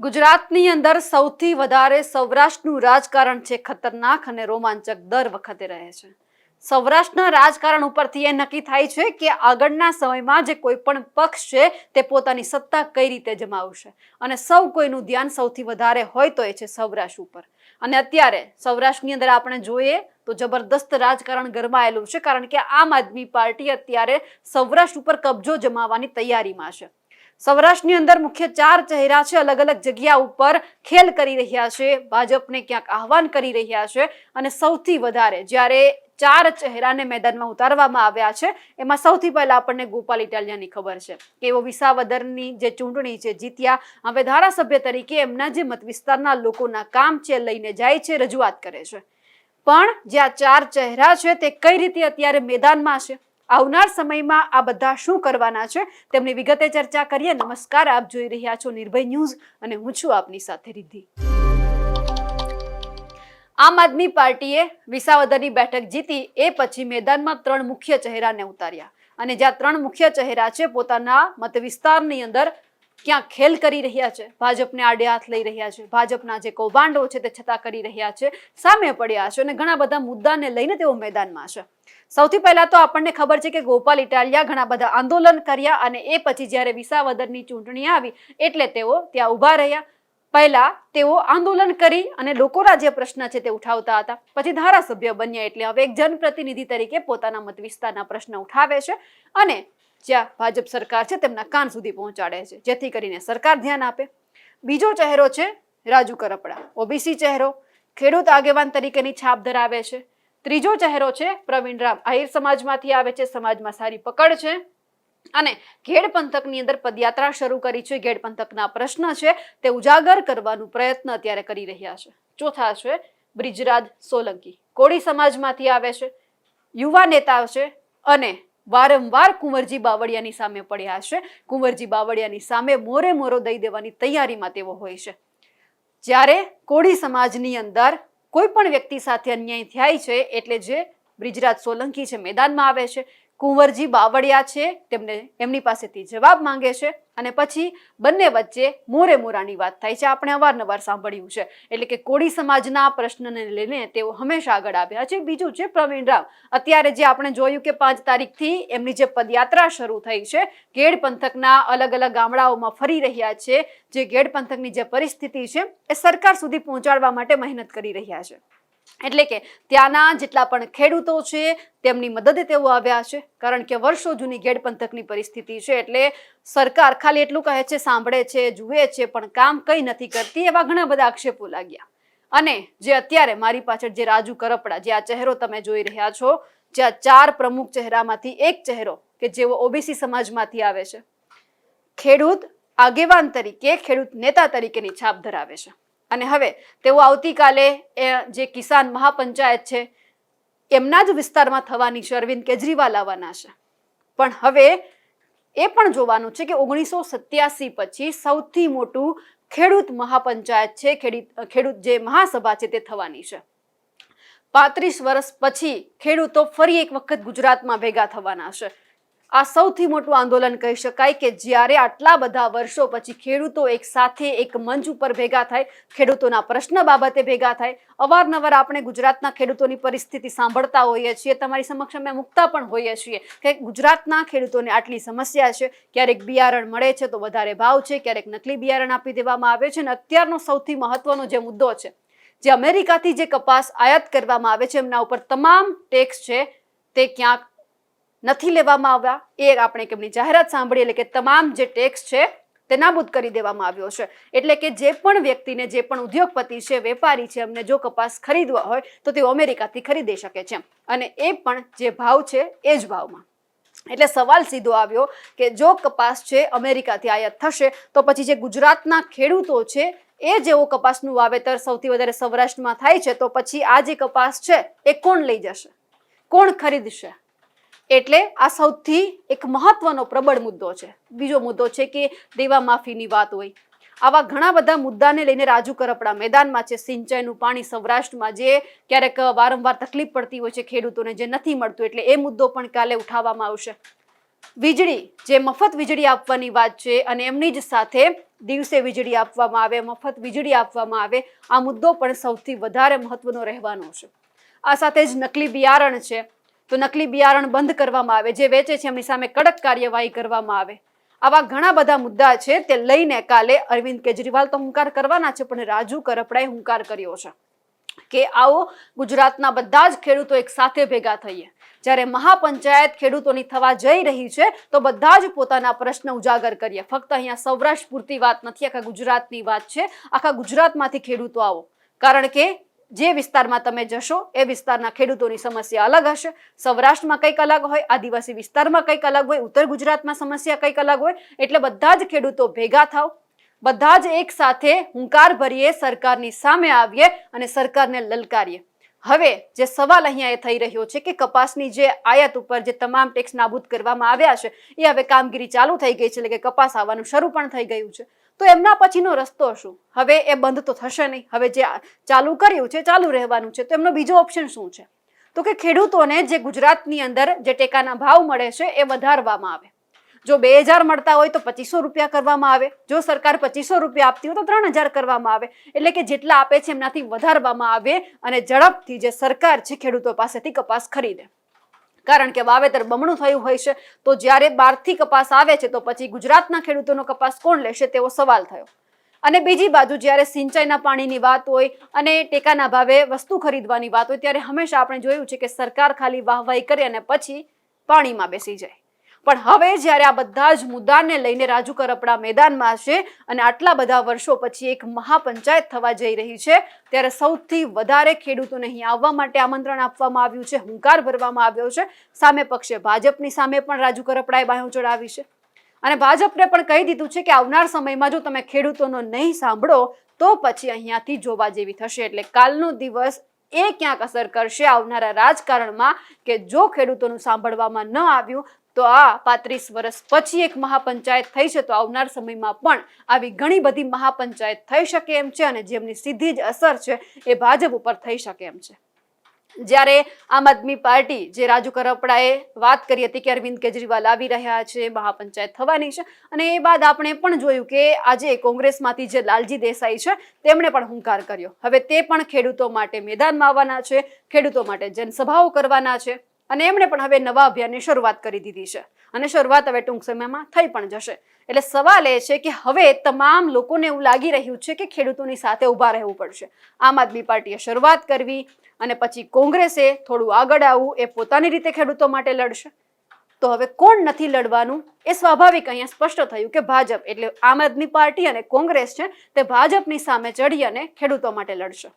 ગુજરાતની અંદર સૌથી વધારે સૌરાષ્ટ્રનું રાજકારણ છે ખતરનાક અને રોમાંચક દર વખતે રહે છે. સૌરાષ્ટ્રના રાજકારણ ઉપરથી એ નક્કી થાય છે કે આગળના સમયમાં જે કોઈ પણ પક્ષ છે તે પોતાની સત્તા કઈ રીતે જમાવશે અને સૌ કોઈનું ધ્યાન સૌથી વધારે હોય તો એ છે સૌરાષ્ટ્ર ઉપર. અને અત્યારે સૌરાષ્ટ્રની અંદર આપણે જોઈએ તો જબરદસ્ત રાજકારણ ગરમાયેલું છે કારણ કે આમ આદમી પાર્ટી અત્યારે સૌરાષ્ટ્ર ઉપર કબજો જમાવવાની તૈયારીમાં છે. સૌરાષ્ટ્રની અંદર મુખ્ય ચાર ચહેરા છે અલગ અલગ જગ્યા ઉપર ખેલ કરી રહ્યા છે, ભાજપને ક્યાંક આહવાન કરી રહ્યા છે અને સૌથી વધારે જ્યારે ચાર ચહેરાને મેદાનમાં ઉતારવામાં આવ્યા છે, એમાં સૌથી પહેલા આપણને ગોપાલ ઇટાલિયાની ખબર છે કે એવો વિસાવદરની જે ચૂંટણી છે, જીત્યા. હવે ધારાસભ્ય તરીકે એમના જે મત વિસ્તારના લોકોના કામ છે, લઈને જાય છે, રજૂઆત કરે છે. પણ જ્યાં ચાર ચહેરા છે, તે કઈ રીતે અત્યારે મેદાનમાં છે? આવનાર સમયમાં આ બધા શું કરવાના છે તેમની વિગતે ચર્ચા કરીએ. નમસ્કાર, આપ જોઈ રહ્યા છો નિર્ભય ન્યૂઝ અને હું છું આપની સાથે રિદ્ધિ. આમ આદમી પાર્ટીએ વિસાવદરની બેઠક જીતી, એ પછી મેદાનમાં ત્રણ મુખ્ય ચહેરાને ઉતાર્યા. અને જ્યાં ત્રણ મુખ્ય ચહેરા છે, પોતાના મત વિસ્તારની અંદર ક્યાં ખેલ કરી રહ્યા છે? ભાજપને આડે હાથ લઈ રહ્યા છે. ભાજપના જે કૌભાંડો છે તે છતાં કરી રહ્યા છે, સામે પડ્યા છે અને ઘણા બધા મુદ્દાને લઈને તેઓ મેદાનમાં છે. સૌથી પહેલા તો આપણને ખબર છે કે ગોપાલ ઇટાલિયા ઘણા બધા આંદોલન કર્યા અને એ પછી જ્યારે વિસાવદરની ચૂંટણી આવી એટલે તેઓ ત્યાં ઊભા રહ્યા. પહેલા તેઓ આંદોલન કરી અને લોકોના જે પ્રશ્ન છે તે ઉઠાવતા હતા. પછી ધારાસભ્ય બન્યા એટલે હવે એક જનપ્રતિનિધિ તરીકે પોતાના મત વિસ્તારના પ્રશ્ન ઉઠાવે છે અને જ્યાં ભાજપ સરકાર છે તેમના કાન સુધી પહોંચાડે છે. જેથી કરીને સરકાર ધ્યાન આપે. બીજો ચહેરો છે રાજુ કરપડા. ઓબીસી ચહેરો ખેડૂત આગેવાન તરીકેની છાપ ધરાવે છે. ત્રીજો ચહેરો છે પ્રવીણ રામ. આહિર સમાજમાંથી આવે છે. સમાજમાં સારી પકડ છે. અને ઘેડ પંથકની અંદર પદયાત્રા શરૂ કરી છે. ઘેડ પંથકના પ્રશ્ન છે તે ઉજાગર કરવાનું પ્રયત્ન અત્યારે કરી રહ્યા છે. ચોથા છે બ્રિજરાજ સોલંકી. કોળી સમાજમાંથી આવે છે. યુવા નેતા છે અને વારંવાર કુંવરજી બાવળિયાની સામે પડ્યા છે કુંવરજી બાવળિયાની સામે મોરે મોરો દઈ દેવાની તૈયારીમાં તેઓ હોય છે. જ્યારે કોળી સમાજની અંદર કોઈ પણ વ્યક્તિ સાથે અન્યાય થાય છે, એટલે જે બ્રિજરાજ સોલંકી છે, મેદાનમાં આવે છે કુંવરજી બાવળિયા છે, તેમને એમની પાસેથી જવાબ માંગે છે અને પછી બંને વચ્ચે મોરે મોરાની વાત થાય છે. આપણે અવારનવાર સાંભળ્યું છે. એટલે કે કોળી સમાજના પ્રશ્નને લઈને તેઓ હંમેશા આગળ આવ્યા છે. બીજું છે પ્રવીણ રાવ. અત્યારે જે આપણે જોયું કે પાંચ તારીખથી એમની જે પદયાત્રા શરૂ થઈ છે, ગેડ પંથકના અલગ અલગ ગામડાઓમાં ફરી રહ્યા છે. જે ગેડ પંથકની જે પરિસ્થિતિ છે, એ સરકાર સુધી પહોંચાડવા માટે મહેનત કરી રહ્યા છે. એટલે કે ત્યાંના જેટલા પણ ખેડૂતો છે, તેમની મદદે તેઓ આવ્યા છે. કારણ કે વર્ષો જૂની ગેડ પંથકની પરિસ્થિતિ છે, એટલે સરકાર ખાલી એટલું કહે છે, સાંભળે છે, જુએ છે, પણ કામ કંઈ નથી કરતી એવા ઘણા બધા આક્ષેપો લાગ્યા. અને જે અત્યારે મારી પાછળ જે રાજુ કરપડા, જે આ ચહેરો તમે જોઈ રહ્યા છો, જે ચાર પ્રમુખ ચહેરામાંથી એક ચહેરો કે જેઓ ઓબીસી સમાજમાંથી આવે છે. ખેડૂત આગેવાન તરીકે, ખેડૂત નેતા તરીકેની છાપ ધરાવે છે. અને હવે તેઓ આવતીકાલે, એ જે કિસાન મહાપંચાયત છે, એમના જ વિસ્તારમાં થવાની છે, અરવિંદ કેજરીવાલ આવવાના છે. પણ હવે એ પણ જોવાનું છે કે ઓગણીસો સત્યાસી પછી સૌથી મોટું ખેડૂત મહાપંચાયત છે ખેડૂત ખેડૂત જે મહાસભા છે તે થવાની છે. પાંત્રીસ વર્ષ પછી ખેડૂતો ફરી એક વખત ગુજરાતમાં ભેગા થવાના છે. આ સૌથી મોટું આંદોલન કહી શકાય કે જ્યારે આટલા બધા વર્ષો પછી ખેડૂતો એક સાથે એક મંચ ઉપર ભેગા થાય, ખેડૂતોના પ્રશ્ન બાબતે ભેગા થાય, અવારનવાર આપણે ગુજરાતના ખેડૂતોની પરિસ્થિતિ સાંભળતા હોઈએ છીએ, તમારી સમક્ષ અમે મૂકતા પણ હોઈએ છીએ કે ગુજરાતના ખેડૂતોને આટલી સમસ્યા છે, ક્યારેક બિયારણ મળે છે તો વધારે ભાવ છે, ક્યારેક નકલી બિયારણ આપી દેવામાં આવે છે અને અત્યારનો સૌથી મહત્વનો જે મુદ્દો છે, જે અમેરિકાથી જે કપાસ આયાત કરવામાં આવે છે, એમના ઉપર તમામ ટેક્સ છે, તે ક્યાંક નથી લેવામાં આવ્યા. એ આપણે કેમની જાહેરાત સાંભળી, એટલે કે તમામ જે ટેક્સ છે તે નાબૂદ કરી દેવામાં આવ્યો છે. એટલે કે જે પણ વ્યક્તિને, જે પણ ઉદ્યોગપતિ છે, વેપારી છે, એમને જો કપાસ ખરીદવા હોય, તો તેઓ અમેરિકાથી ખરીદી શકે છે. અને એ પણ જે ભાવ છે, એ જ ભાવમાં. એટલે સવાલ સીધો આવ્યો કે જો કપાસ છે, અમેરિકાથી આયાત થશે, તો પછી જે ગુજરાતના ખેડૂતો છે, એ જેવો કપાસનું વાવેતર સૌથી વધારે સૌરાષ્ટ્રમાં થાય છે, તો પછી આ જે કપાસ છે, એ કોણ લઈ જશે? કોણ ખરીદશે? એટલે આ સૌથી એક મહત્વનો પ્રબળ મુદ્દો છે. બીજો મુદ્દો છે કે દેવા માફીની વાત હોય. આવા ઘણા બધા મુદ્દાને લઈને રાજુ કરપડા મેદાનમાં છે, સિંચાઈનું પાણી સૌરાષ્ટ્રમાં જે ક્યારેક વારંવાર તકલીફ પડતી હોય છે ખેડૂતોને જે નથી મળતું એટલે એ મુદ્દો પણ કાલે ઉઠાવવામાં આવશે. વીજળી, જે મફત વીજળી આપવાની વાત છે અને એમની જ સાથે દિવસે વીજળી આપવામાં આવે, મફત વીજળી આપવામાં આવે, આ મુદ્દો પણ સૌથી વધારે મહત્વનો રહેવાનો છે. આ સાથે જ નકલી બિયારણ છે તો નકલી બિયારણ બંધ કરવામાં આવે, જે વેચે છે એમની સામે કડક કાર્યવાહી કરવામાં આવે. આવા ઘણા બધા મુદ્દા છે તે લઈને કાલે અરવિંદ કેજરીવાલ તો હુંકાર કરવાના છે, પણ રાજુ કરપડાએ હુંકાર કર્યો છે કે આવો ગુજરાતના બધા જ ખેડૂતો એક સાથે ભેગા થઈએ. જ્યારે મહાપંચાયત ખેડૂતોની થવા જઈ રહી છે, તો બધા જ પોતાના પ્રશ્ન ઉજાગર કરીએ. ફક્ત અહીંયા સૌરાષ્ટ્ર પૂરતી વાત નથી, આખા ગુજરાતની વાત છે. આખા ગુજરાતમાંથી ખેડૂતો આવો. કારણ કે જે વિસ્તારમાં તમે જશો, એ વિસ્તારના ખેડૂતોની સમસ્યા અલગ હશે. સૌરાષ્ટ્રમાં કંઈક અલગ હોય, આદિવાસી વિસ્તારમાં કંઈક અલગ હોય, ઉત્તર ગુજરાતમાં સમસ્યા કંઈક અલગ હોય, એટલે બધા જ ખેડૂતો ભેગા થાવ બધા જ એક સાથે હુંકાર ભરીએ, સરકારની સામે આવીએ અને સરકારને લલકારીએ. હવે જે સવાલ અહીંયા એ થઈ રહ્યો છે કે કપાસની જે આયાત ઉપર જે તમામ ટેક્સ નાબૂદ કરવામાં આવ્યા છે, એ હવે કામગીરી ચાલુ થઈ ગઈ છે, એટલે કે કપાસ આવવાનું શરૂ પણ થઈ ગયું છે. તો એમના પછીનો રસ્તો શું? હવે એ બંધ તો થશે નહીં. હવે જે ચાલુ કર્યું છે, ચાલુ રહેવાનું છે, તો એમનો બીજો ઓપ્શન શું છે? તો કે ખેડૂતોને જે ગુજરાતની અંદર જે ટેકાના ભાવ મળે છે, એ વધારવામાં આવે. જો બે હજાર મળતા હોય તો પચીસો રૂપિયા કરવામાં આવે. જો સરકાર પચીસો રૂપિયા આપતી હોય તો ત્રણ હજાર કરવામાં આવે. એટલે કે જેટલા આપે છે એમનાથી વધારવામાં આવે અને ઝડપથી જે સરકાર છે ખેડૂતો પાસેથી કપાસ ખરીદે. કારણ કે વાવેતર બમણું થયું હોય છે, તો જ્યારે બહારથી કપાસ આવે છે, તો પછી ગુજરાતના ખેડૂતોનો કપાસ કોણ લેશે તેવો સવાલ થયો. અને બીજી બાજુ જ્યારે સિંચાઈના પાણીની વાત હોય અને ટેકાના ભાવે વસ્તુ ખરીદવાની વાત હોય, ત્યારે હંમેશા આપણે જોયું છે કે સરકાર ખાલી વાહવાહી કરે અને પછી પાણીમાં બેસી જાય. પણ હવે જ્યારે આ બધા જ મુદ્દાને લઈને રાજુ કરપડા મેદાનમાં છે અને આટલા બધા વર્ષો પછી એક મહાપંચાયત થવા જઈ રહી છે, ત્યારે સૌથી વધારે ખેડૂતોને અહીં આવવા માટે આમંત્રણ આપવામાં આવ્યું છે, હુંકાર ભરવામાં આવ્યો છે. સામે પક્ષે ભાજપની સામે પણ રાજુ કરપડાએ બાયું ચડાવી છે. અને ભાજપને પણ કહી દીધું છે કે આવનાર સમયમાં જો તમે ખેડૂતોનો નહીં સાંભળો, તો પછી અહીંયાથી જોવા જેવી થશે. એટલે કાલનો દિવસ એ ક્યાંક અસર કરશે આવનારા રાજકારણમાં કે જો ખેડૂતોનું સાંભળવામાં ન આવ્યું તો આ પાંત્રીસ વર્ષ પછી એક મહાપંચાયત થઈ છે, તો આવનાર સમયમાં પણ આવી ઘણી બધી મહાપંચાયત થઈ શકે એમ છે અને જેમની સીધી જ અસર છે એ ભાજપ ઉપર થઈ શકે એમ છે. જ્યારે આમ આદમી પાર્ટી જે રાજુ કરપડાએ વાત કરી હતી કે અરવિંદ કેજરીવાલ આવી રહ્યા છે, મહાપંચાયત થવાની છે, અને એ બાદ આપણે પણ જોયું કે આજે કોંગ્રેસમાંથી જે લાલજી દેસાઈ છે, તેમણે પણ હુંકાર કર્યો. હવે તે પણ ખેડૂતો માટે મેદાનમાં આવવાના છે, ખેડૂતો માટે જનસભાઓ કરવાના છે. અને એમણે પણ હવે નવા અભિયાનની શરૂઆત કરી દીધી છે. અને શરૂઆત હવે ટૂંક સમયમાં થઈ પણ જશે. એટલે સવાલ એ છે કે હવે તમામ લોકોને એવું લાગી રહ્યું છે કે ખેડૂતોની સાથે ઊભા રહેવું પડશે. આમ આદમી પાર્ટીએ શરૂઆત કરવી અને પછી કોંગ્રેસે થોડું આગળ આવવું એ પોતાની રીતે ખેડૂતો માટે લડશે. તો હવે કોણ નથી લડવાનું? એ સ્વાભાવિક અહીંયા સ્પષ્ટ થયું કે ભાજપ. એટલે આમ આદમી પાર્ટી અને કોંગ્રેસ છે તે ભાજપની સામે ચડી અને ખેડૂતો માટે લડશે.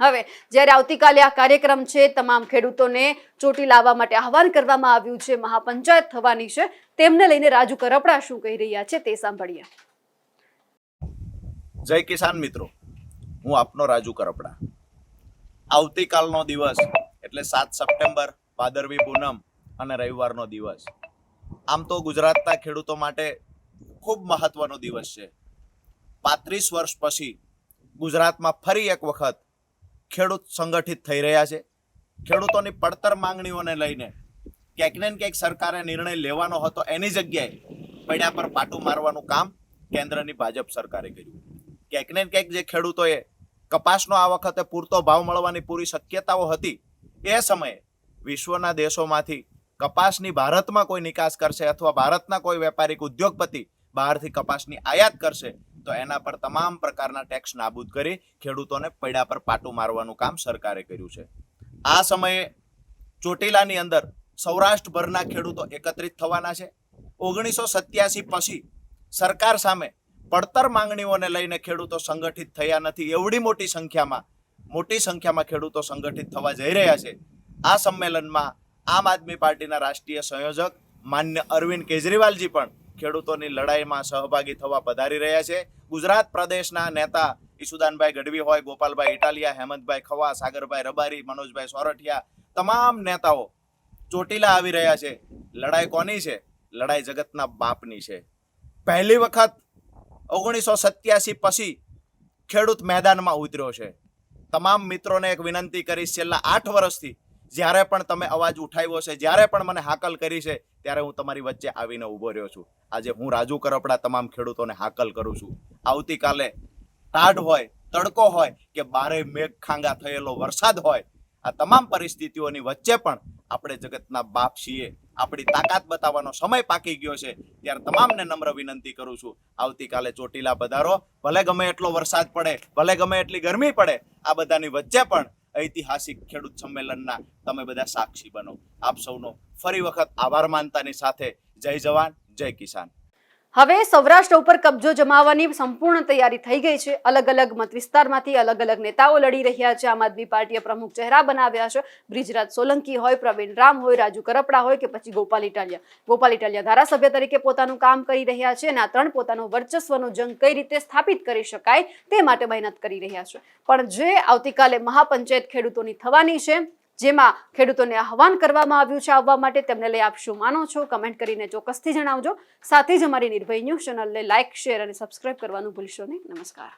હવે જ્યારે આવતીકાલે આ કાર્યક્રમ છે, તમામ ખેડૂતોને ચોટી લાવવા માટે આહવાન કરવામાં આવ્યું છે, મહાપંચાયત થવાની છે, તેમને લઈને રાજુ કરપડા શું કહી રહ્યા છે તે સાંભળીએ. જય કિસાન મિત્રો, હું આપનો રાજુ કરપડા. આવતીકાલનો દિવસ એટલે સાત સપ્ટેમ્બર ભાદરવી પૂનમ અને રવિવારનો દિવસ. આમ તો ગુજરાતના ખેડૂતો માટે ખૂબ મહત્વનો દિવસ છે. પાંત્રીસ વર્ષ પછી ગુજરાતમાં ફરી એક વખત ખેડૂત સંગઠિત થઈ રહ્યા છે. ખેડૂતોની પડતર માંગણીઓને લઈને ક્યાંક ને ક્યાંક સરકારે નિર્ણય લેવાનો હતો. એની જગ્યાએ પડ્યા પર પાટું મારવાનું કામ કેન્દ્રની ભાજપ સરકારે કર્યું. ક્યાંક ને ક્યાંક જે ખેડૂતોએ કપાસનો આ વખતે પૂરતો ભાવ મળવાની પૂરી શક્યતાઓ હતી, એ સમયે વિશ્વના દેશોમાંથી કપાસની ભારતમાં કોઈ નિકાસ કરશે અથવા ભારતના કોઈ વેપારિક ઉદ્યોગપતિ બહારથી કપાસની આયાત કરશે તો એના પર તમામ પ્રકારના ટેક્સ નાબૂદ કરી ખેડૂતોને પૈડા પર પાટું મારવાનું કામ સરકારે કર્યું છે. આ સમયે ચોટીલાની અંદર સૌરાષ્ટ્રભરના ખેડૂતો એકત્રિત થવાના છે. ઓગણીસો સત્યાસી પછી સરકાર સામે પડતર માંગણીઓને લઈને ખેડૂતો સંગઠિત થયા નથી. એવડી મોટી સંખ્યામાં મોટી સંખ્યામાં ખેડૂતો સંગઠિત થવા જઈ રહ્યા છે. આ સંમેલનમાં આમ આદમી પાર્ટીના રાષ્ટ્રીય સંયોજક માન્ય અરવિંદ કેજરીવાલજી પણ ખેડૂતોની લડાઈમાં સહભાગી થવા પધારી રહ્યા છે. ગુજરાત પ્રદેશના નેતા ઈસુદાનભાઈ ગઢવી હોય, ગોપાલભાઈ ઇટાલિયા, હેમંતભાઈ ખવા, સાગરભાઈ રબારી, મનોજભાઈ સોરઠિયા, તમામ નેતાઓ ચોટીલા આવી રહ્યા છે. લડાઈ કોની છે? લડાઈ જગતના બાપની છે. પહેલી વખત ઓગણીસો સત્યાસી પછી ખેડૂત મેદાનમાં ઉતર્યો છે. તમામ મિત્રોને એક વિનંતી કરીશ, છેલ્લા આઠ વર્ષથી જ્યારે પણ તમે અવાજ ઉઠાવ્યો છે, જ્યારે પણ મને હાકલ કરી છે, ત્યારે હું તમારી વચ્ચે આવીને ઊભો રહ્યો છું. આજે હું રાજુ કરપડા તમામ ખેડૂતોને હાકલ કરું છું. આવતીકાલે ટાઢ હોય, તડકો હોય કે બારે મેઘ ખાંગા થયેલો વરસાદ હોય, આ તમામ પરિસ્થિતિઓની વચ્ચે પણ આપણે જગતના બાપ છીએ. આપણી તાકાત બતાવવાનો સમય પાકી ગયો છે, ત્યારે તમામને નમ્ર વિનંતી કરું છું. આવતીકાલે ચોટીલા પધારો. ભલે ગમે એટલો વરસાદ પડે, ભલે ગમે એટલી ગરમી પડે, આ બધાની વચ્ચે પણ ઐતિહાસિક ખેડૂત સંમેલનના તમે બધા સાક્ષી બનો. આપ સૌનો ફરી વખત આભાર માનતાની સાથે જય જવાન, જય કિસાન. હવે સૌરાષ્ટ્ર ઉપર કબજો જમાવવાની સંપૂર્ણ તૈયારી થઈ ગઈ છે. અલગ અલગ મત વિસ્તારમાંથી અલગ અલગ નેતાઓ લડી રહ્યા છે. આમ આદમી પાર્ટીએ પ્રમુખ ચહેરા બનાવ્યા છે. બ્રિજરાજ સોલંકી હોય, પ્રવીણ રામ હોય, રાજુ કરપડા હોય કે પછી ગોપાલ ઇટાલિયા. ગોપાલ ઇટાલિયા ધારાસભ્ય તરીકે પોતાનું કામ કરી રહ્યા છે અને આ ત્રણ પોતાનું વર્ચસ્વનો જંગ કઈ રીતે સ્થાપિત કરી શકાય તે માટે મહેનત કરી રહ્યા છે. પણ જે આવતીકાલે મહાપંચાયત ખેડૂતોની થવાની છે જેમાં ખેડૂતોને આહવાન કરવામાં આવ્યું છે આવવા માટે. તેમને લઈ આપ શું માનો છો? કમેન્ટ કરીને ચોક્કસથી જણાવજો. સાથે જ અમારી નિર્ભય ન્યૂઝ ચેનલને લાઇક શેર અને સબસ્ક્રાઇબ કરવાનું ભૂલશો નહીં. નમસ્કાર.